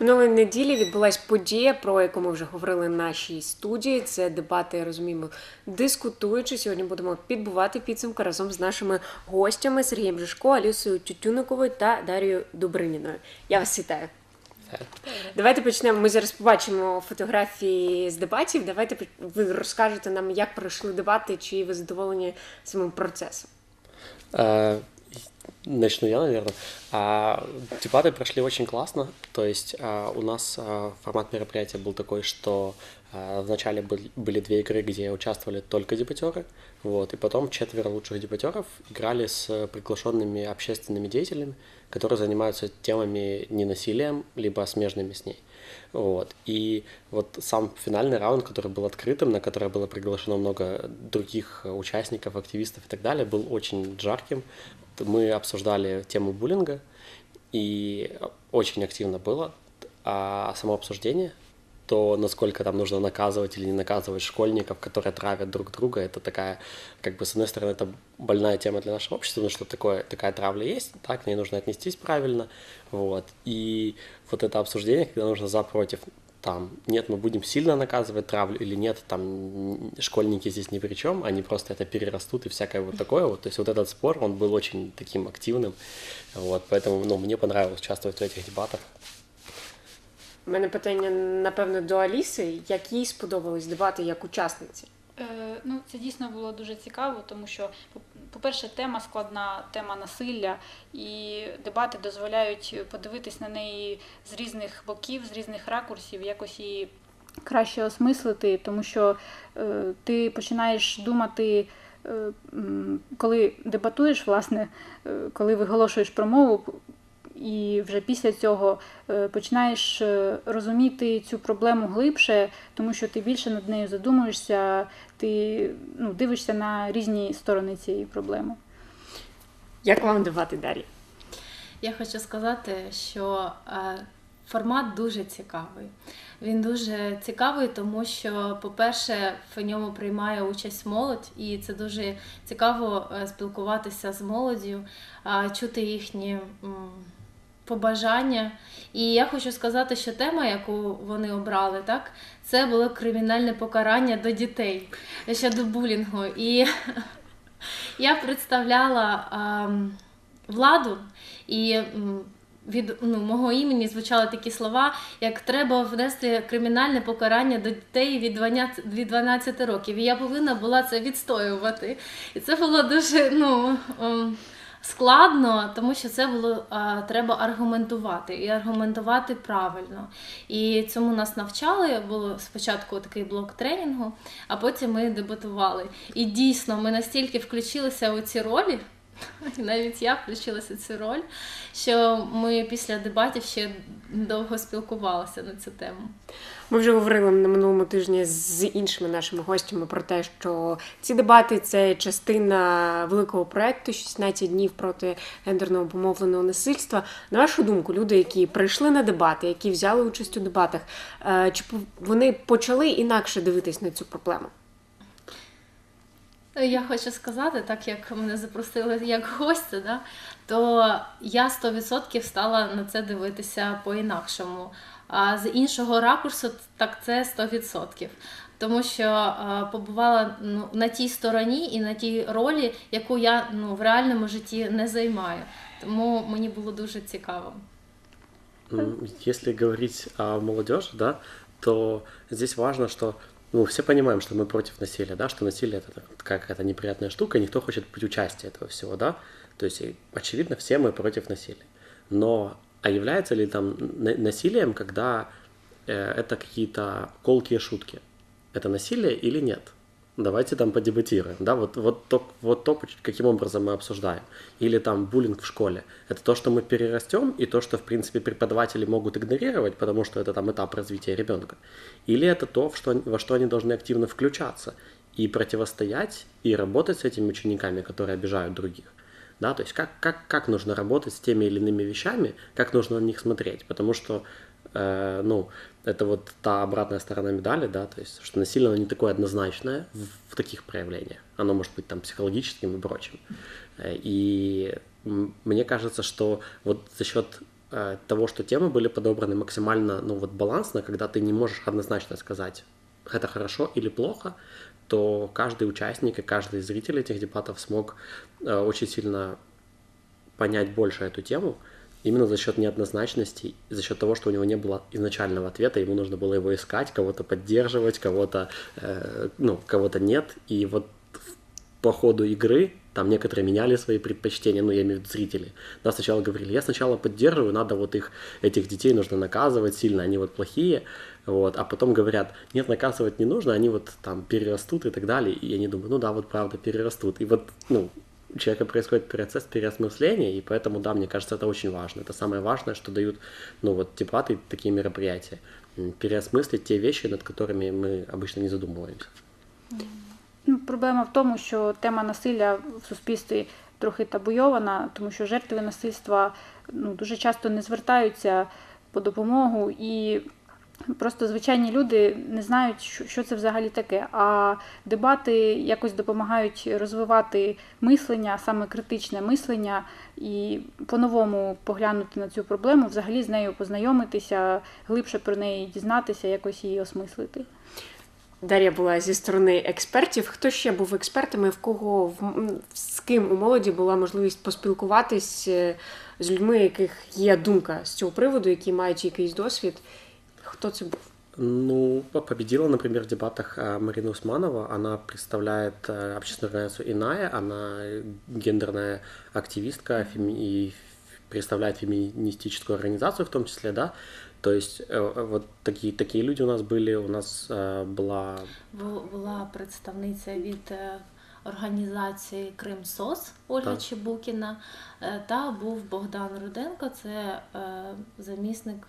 Минулої неділі відбулась подія, про яку ми вже говорили в нашій студії. Це дебати, розуміємо, дискутуючи. Сьогодні будемо підбувати підсумки разом з нашими гостями Сергієм Жишко, Алісою Тютюниковою та Дарією Добриніною. Я вас вітаю. Давайте почнемо. Ми зараз побачимо фотографії з дебатів. Давайте ви розкажете нам, як пройшли дебати, чи ви задоволені самим процесом. Начну я, наверное. А, Дебаты прошли очень классно. То есть а, у нас а, формат мероприятия был такой, что а, вначале были, были две игры, где участвовали только дебатеры, вот, и потом четверо лучших дебатеров играли с приглашенными общественными деятелями, которые занимаются темами ненасилием, либо смежными с ней. Вот. И вот сам финальный раунд, который был открытым, на который было приглашено много других участников, активистов и так далее, был очень жарким. Мы обсуждали тему буллинга, и очень активно было. А само обсуждение, то насколько там нужно наказывать или не наказывать школьников, которые травят друг друга, это такая, как бы, с одной стороны, это больная тема для нашего общества, но что такое, такая травля есть, так, к ней нужно отнестись правильно, вот, и вот это обсуждение, когда нужно за-против, там, нет, мы будем сильно наказывать травлю, или нет, там, м, школьники здесь ни при чем, они просто это перерастут и всякое вот такое вот, то есть вот этот спор, он был очень таким активным, вот, поэтому, ну, мне понравилось участвовать в этих дебатах. У мене питання, напевно, до Аліси. Як їй сподобались дебати як учасниці? Е, Ну, це дійсно було дуже цікаво, тому що, по- по-перше, тема складна, тема насилля, і дебати дозволяють подивитись на неї з різних боків, з різних ракурсів, якось її краще осмислити, тому що е, ти починаєш думати. е, Коли дебатуєш, власне, е, коли виголошуєш промову, і вже після цього е, починаєш розуміти цю проблему глибше, тому що ти більше над нею задумуєшся, ти ну, дивишся на різні сторони цієї проблеми. Як вам дебати, Дар'я? Я хочу сказати, що е, формат дуже цікавий. Він дуже цікавий, тому що, по-перше, в ньому приймає участь молодь, і це дуже цікаво е, спілкуватися з молоддю, чути їхні побажання. І я хочу сказати, що тема, яку вони обрали, так, це було кримінальне покарання до дітей щодо булінгу. І я представляла ем, владу, і від ну, мого імені звучали такі слова, як треба внести кримінальне покарання до дітей від 12, від 12 років. І я повинна була це відстоювати. І це було дуже ну, ем, складно, тому що це було а, треба аргументувати і аргументувати правильно. І цьому нас навчали. Було спочатку такий блок тренінгу, а потім ми дебатували. І дійсно ми настільки включилися у ці ролі. Навіть я включилася цю роль, що ми після дебатів ще довго спілкувалися на цю тему. Ми вже говорили на минулому тижні з іншими нашими гостями про те, що ці дебати це частина великого проекту «16 днів проти гендерного обумовленого насильства. На вашу думку, люди, які прийшли на дебати, які взяли участь у дебатах, е, чи вони почали інакше дивитись на цю проблему? Я хочу сказати, так як мене запросили як гостя, да, то я 100% стала на це дивитися по-інакшому. А з іншого ракурсу, так це 100%. Тому що е, побувала ну, на тій стороні і на тій ролі, яку я ну, в реальному житті не займаю. Тому мені було дуже цікаво. М, Если говорить о молодежи, да, то здесь важно, что ну, все понимаем, что мы против насилия, да, что насилие это какая-то неприятная штука, и никто хочет быть участие этого всего, да. То есть, очевидно, все мы против насилия. Но а является ли там на- насилием, когда э, это какие-то колкие шутки? Это насилие или нет? Давайте там подебатируем, да, вот, вот, то, вот то, каким образом мы обсуждаем. Или там буллинг в школе. Это то, что мы перерастем, и то, что, в принципе, преподаватели могут игнорировать, потому что это там этап развития ребенка. Или это то, в что, во что они должны активно включаться и противостоять, и работать с этими учениками, которые обижают других. Да, то есть как, как, как нужно работать с теми или иными вещами, как нужно на них смотреть, потому что э, ну, это вот та обратная сторона медали, да, то есть, что насилие, оно не такое однозначное в, в таких проявлениях. Оно может быть там психологическим и прочим. Э, И мне кажется, что вот за счет э, того, что темы были подобраны максимально, ну вот балансно, когда ты не можешь однозначно сказать, это хорошо или плохо, то каждый участник и каждый зритель этих дебатов смог э, очень сильно понять больше эту тему, именно за счет неоднозначности, за счет того, что у него не было изначального ответа, ему нужно было его искать, кого-то поддерживать, кого-то, э, ну, кого-то нет, и вот по ходу игры там некоторые меняли свои предпочтения, ну, я имею в виду зрители. Да, сначала говорили, я сначала поддерживаю, надо вот их, этих детей нужно наказывать сильно, они вот плохие, вот, а потом говорят, нет, наказывать не нужно, они вот там перерастут и так далее, и они думают, ну да, вот правда, перерастут. И вот, ну, у человека происходит процесс переосмысления, и поэтому, да, мне кажется, это очень важно. Это самое важное, что дают, ну, вот дебаты, такие мероприятия. М, Переосмыслить те вещи, над которыми мы обычно не задумываемся. Ну, Проблема в тому, що тема насилля в суспільстві трохи табуйована, тому що жертви насильства ну, дуже часто не звертаються по допомогу і просто звичайні люди не знають, що, це взагалі таке. А дебати якось допомагають розвивати мислення, саме критичне мислення, і по-новому поглянути на цю проблему, взагалі з нею познайомитися, глибше про неї дізнатися, якось її осмислити. Дар'я була зі сторони експертів. Хто ще був експертами? В кого з ким у молоді була можливість поспілкуватись е, з людьми, яких є думка з цього приводу, які мають якийсь досвід? Хто це був? Ну, по- победила, например, в дебатах а, Марина Усманова. Она представляет а, общественную организацию «Иная». Она гендерная активистка феми- и представляет феминистическую организацию в том числе, да. То есть э, вот такие, такие люди у нас были. У нас а, была Бу- Була представниця від е, організації Кримсос Ольга Так. Чебукіна, е, та був Богдан Руденко, це е, замісник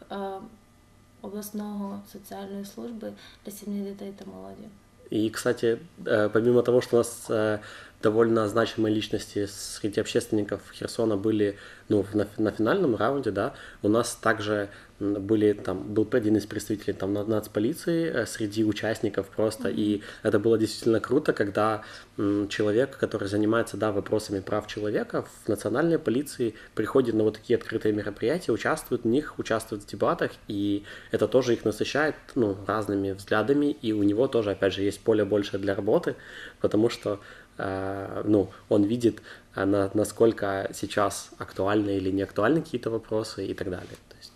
е, социальной служби для сім'ї детей та молоді. И, кстати, э, помимо того, что у нас э, довольно значимые личности среди общественников Херсона были ну, на, на финальном раунде, да, у нас также были там был один из представителей там на- нацполиции э, среди участников просто, и это было действительно круто, когда м, человек, который занимается да вопросами прав человека в национальной полиции приходит на вот такие открытые мероприятия, участвует в них, участвует в дебатах, и это тоже их насыщает ну разными взглядами, и у него тоже опять же есть поле больше для работы, потому что ну он видит а, на, насколько сейчас актуальны или не актуальны какие-то вопросы и так далее. То есть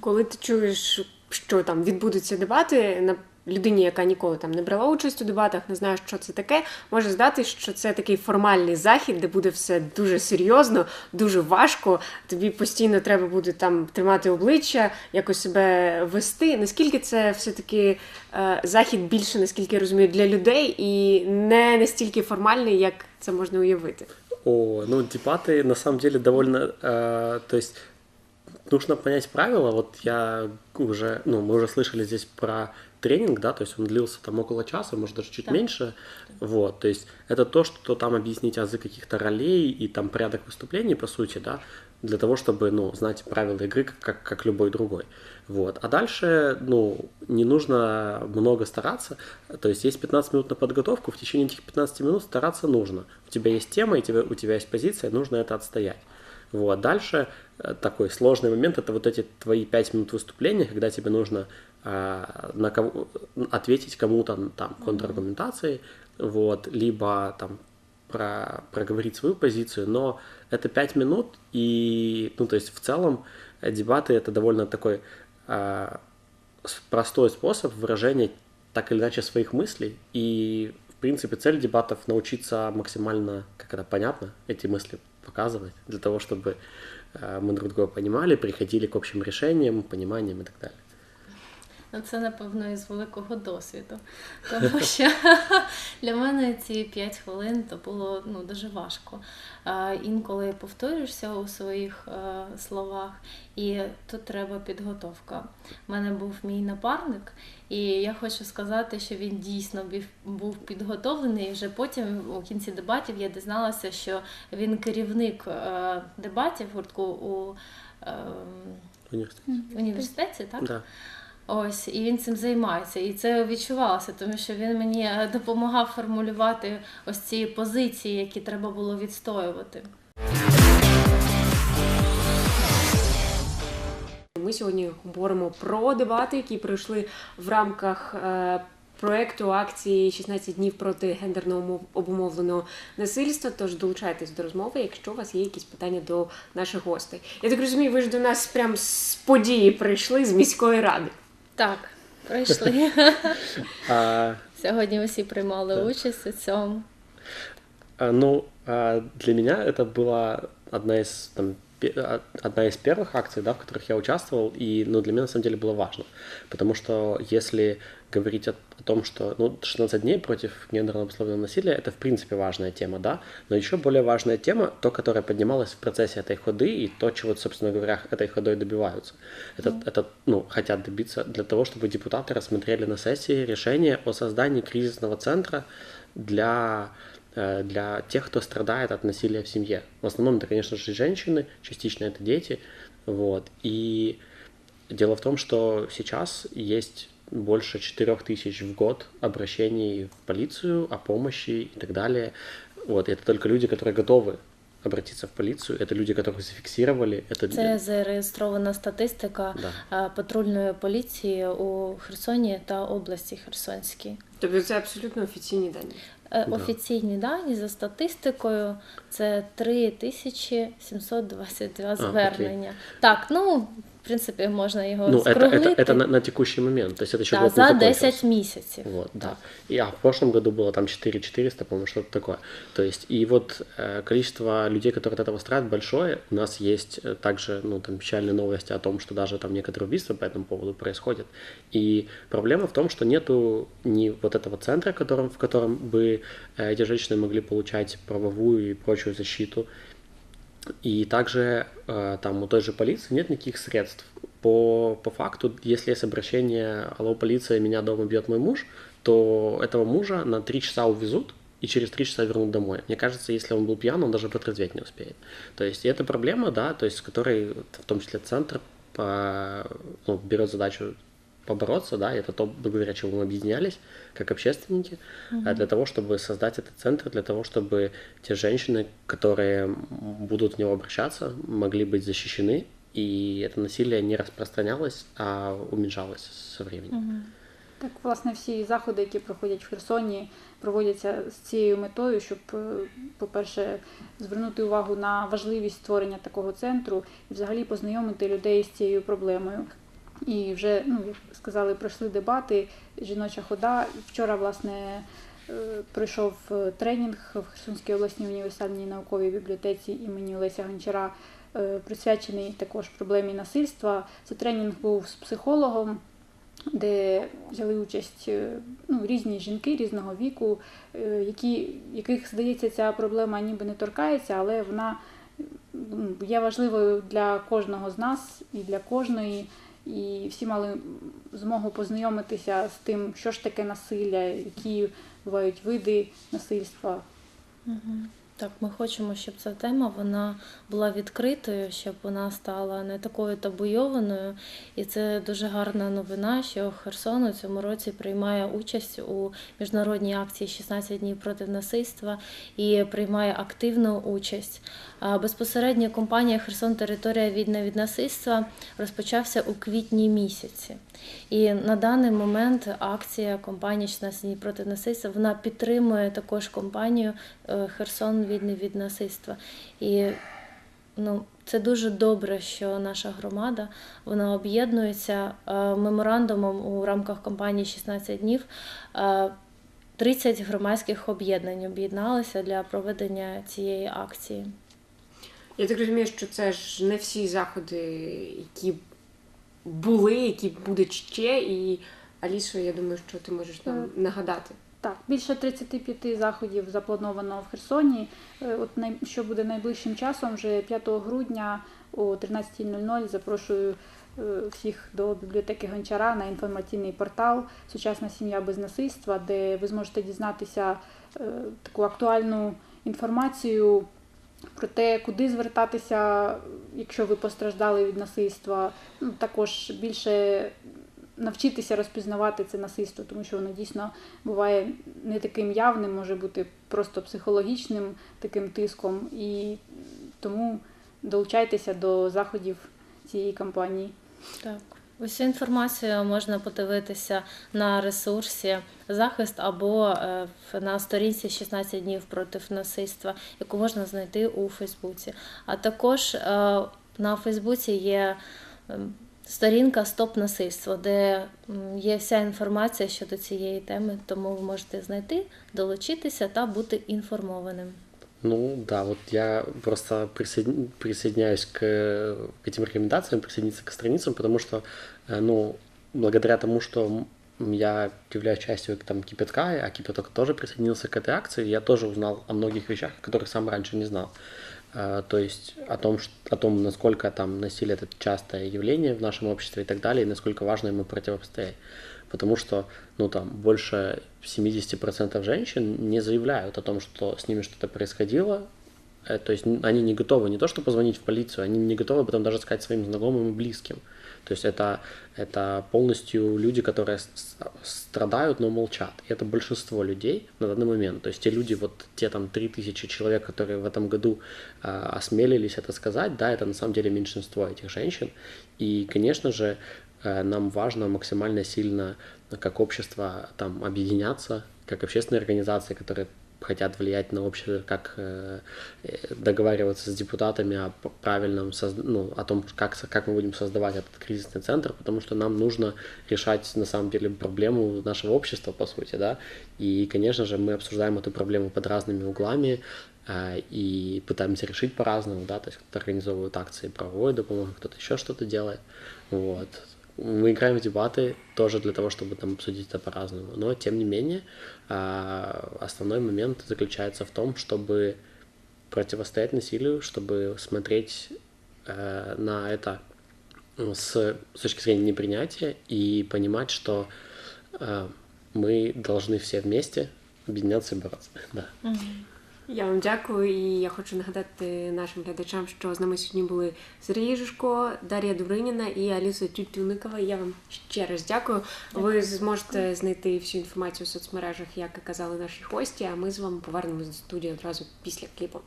Коли ти чуєш, що там відбудуться дебати на людині, яка ніколи там не брала участь у дебатах, не знає, що це таке, може здати, що це такий формальний захід, де буде все дуже серйозно, дуже важко. Тобі постійно треба буде там тримати обличчя, якось себе вести. Наскільки це все-таки е, захід більше, наскільки я розумію, для людей і не настільки формальний, як це можна уявити. О, ну дебаты на самом деле довольно, э, то есть нужно понять правила. Вот я уже, ну мы уже слышали здесь про тренинг, да, то есть он длился там около часа, может даже чуть Да. меньше. Вот, то есть это то, что там объяснить азы каких-то ролей и там порядок выступлений, по сути, да, для того, чтобы, ну, знать правила игры, как, как, как любой другой. Вот. А дальше, ну, не нужно много стараться. То есть есть 15 минут на подготовку, в течение этих 15 минут стараться нужно. У тебя есть тема, и тебе, у тебя есть позиция, нужно это отстоять. Вот. Дальше э, такой сложный момент это вот эти твои 5 минут выступления, когда тебе нужно на кого, ответить кому-то там контраргументацией, вот, либо там про, проговорить свою позицию, но это 5 минут, и, ну, то есть в целом э, дебаты это довольно такой с- простой способ выражения так или иначе своих мыслей, и, в принципе, цель дебатов научиться максимально, как это понятно, эти мысли показывать, для того, чтобы э, мы друг друга понимали, приходили к общим решениям, пониманиям и так далее. Ну, це напевно із великого досвіду. Тому що для мене ці 5 хвилин то було ну, дуже важко. А, інколи повторюєшся у своїх е, словах, і тут треба підготовка. У мене був мій напарник, і я хочу сказати, що він дійсно був підготовлений. І вже потім у кінці дебатів я дізналася, що він керівник е, дебатів гуртку у е, Университет. університеті, так? Да. Ось, і він цим займається. І це відчувалося, тому що він мені е, допомагав формулювати ось ці позиції, які треба було відстоювати. Ми сьогодні говоримо про дебати, які пройшли в рамках. е, Проекту акції «16 днів проти гендерно умов- обумовленого насильства. Тож долучайтесь до розмови, якщо у вас є якісь питання до наших гостей. Я так розумію, ви ж до нас прям з події прийшли з міської ради. Так, прийшли. А, Сьогодні всі приймали Так. участь у цьому. а, ну, а, для меня это была одна из там, пе- а, одна из первых акций, да, в которых я участвовал, и ну, для меня на самом деле было важно, потому что если говорить о, о том, что ну, 16 дней против гендерно обусловленного насилия, это в принципе важная тема, да, но еще более важная тема, то, которая поднималась в процессе этой ходы, и то, чего, собственно говоря, этой ходой добиваются. Это, это ну, хотят добиться для того, чтобы депутаты рассмотрели на сессии решение о создании кризисного центра для э, для тех, кто страдает от насилия в семье. В основном это, конечно же, женщины, частично это дети. Вот. И дело в том, что сейчас есть больше 4 тысяч в год обращений в полицию о помощи и так далее. Вот. И это только люди, которые готовы обратиться в полицию. Это люди, которых зафиксировали. Это... Це зареєстрована статистика Да. е, патрульної поліції у Херсоні та області Херсонській. Тобто це абсолютно офіційні дані. Е, Да. Офіційні дані за статистикою це 3722 звернення. Так, ну в принципі можна його Ну, это, скруглити. это, это на, на текущий момент. То есть это еще Да, год не за закончился. 10 місяців. Вот, да. И, а в прошлом году было там 4400, по-моему, что-то такое. То есть, и вот э, количество людей, которые от этого страдают, большое. У нас есть э, также, ну, там, печальные новости о том, что даже там некоторые убийства по этому поводу происходят. И проблема в том, что нету ни вот этого центра, которым, в котором бы э, эти женщины могли получать правовую и прочую защиту, и также э, там у той же полиции нет никаких средств. По, по факту, если есть обращение «Алло, полиция, меня дома бьет мой муж», то этого мужа на три часа увезут и через три часа вернут домой. Мне кажется, если он был пьян, он даже протрезветь не успеет. То есть это проблема, да, то есть с которой в том числе центр по- ну, берет задачу побороться, да, и это то, благодаря чему мы объединялись как общественники, а для того, чтобы создать этот центр, для того, чтобы те женщины, которые м, будут в него обращаться, могли быть защищены, и это насилие не распространялось, а уменьшалось со временем. Так, власне, всі заходи, які проходять в Херсоні, проводяться з цією метою, щоб, е, по-перше, звернути увагу на важливість створення такого центру і взагалі познайомити людей з цією проблемою. І вже, ну, як сказали, пройшли дебати, жіноча хода. Вчора, власне, е, пройшов е, тренінг в Херсонській обласній універсальній науковій бібліотеці імені Олеся Гончара, е, присвячений також проблемі насильства. Це тренінг був з психологом де взяли участь ну, різні жінки різного віку, які, яких, здається, ця проблема ніби не торкається, але вона є важливою для кожного з нас і для кожної. І всі мали змогу познайомитися з тим, що ж таке насилля, які бувають види насильства. Так, ми хочемо, щоб ця тема вона була відкритою, щоб вона стала не такою табуйованою. І це дуже гарна новина, що Херсон у цьому році приймає участь у міжнародній акції «16 днів проти насильства і приймає активну участь. Безпосередньо компанія Херсон Територія вільна від насильства розпочався у квітні місяці. І на даний момент акція компанії «16 днів проти насильства вона підтримує також компанію е, Херсон вільний від насильства. І ну, це дуже добре, що наша громада вона об'єднується е, меморандумом у рамках компанії «16 днів. Е, 30 громадських об'єднань об'єдналися для проведення цієї акції. Я так розумію, що це ж не всі заходи, які були, які будуть ще. І Алісо, я думаю, що ти можеш нам Е, нагадати. Так, більше 35 заходів заплановано в Херсоні. Е, От що буде найближчим часом, вже 5 грудня о 13.00 запрошую е, всіх до бібліотеки Гончара на інформаційний портал Сучасна сім'я без насильства, де ви зможете дізнатися таку актуальну інформацію про те, куди звертатися, якщо ви постраждали від насильства. Ну, також більше навчитися розпізнавати це насильство, тому що воно дійсно буває не таким явним, може бути просто психологічним таким тиском. І тому долучайтеся до заходів цієї кампанії. Так, усю інформацію можна подивитися на ресурсі захист або е, на сторінці 16 днів проти насильства, яку можна знайти у Фейсбуці. А також е, на Фейсбуці є сторінка Стоп насильство, де є вся інформація щодо цієї теми, тому ви можете знайти, долучитися та бути інформованим. Ну да, вот я просто присоедин- присоединяюсь к, к этим рекомендациям, присоединиться к страницам, потому что, э, ну, благодаря тому, что я являюсь частью там Кипятка, а Кипяток тоже присоединился к этой акции, я тоже узнал о многих вещах, которых сам раньше не знал. Э, То есть о том, о том, насколько там насилие это частое явление в нашем обществе и так далее, и насколько важно ему противостоять. Потому что, ну там, больше 70% женщин не заявляют о том, что с ними что-то происходило. Э, То есть они не готовы не то, что позвонить в полицию, они не готовы потом даже сказать своим знакомым и близким. То есть это, это полностью люди, которые страдают, но молчат. И это большинство людей на данный момент. То есть те люди, вот те там 3000 человек, которые в этом году а, осмелились это сказать, да, это на самом деле меньшинство этих женщин. И, конечно же, э, нам важно максимально сильно э, как общество там объединяться, как общественные организации, которые хотят влиять на общество, как э, э, договариваться с депутатами о правильном, ну, о том, как, как мы будем создавать этот кризисный центр, потому что нам нужно решать, на самом деле, проблему нашего общества, по сути, да, и, конечно же, мы обсуждаем эту проблему под разными углами, а, и пытаемся решить по-разному, да, то есть кто-то организовывает акции правовой допомоги, кто-то еще что-то делает, вот. Мы играем в дебаты тоже для того, чтобы там обсудить это по-разному, но тем не менее а, основной момент заключается в том, чтобы противостоять насилию, чтобы смотреть э, на это с, с точки зрения непринятия и понимать, что э, мы должны все вместе объединяться и бороться. Да. Я вам дякую, і я хочу нагадати нашим глядачам, що з нами сьогодні були Сергій Жишко, Дар'я Добриніна і Аліса Тютюникова. Я вам ще раз дякую. Ви зможете знайти всю інформацію в соцмережах, як і казали наші гості. А ми з вами повернемось до студії одразу після кліпу.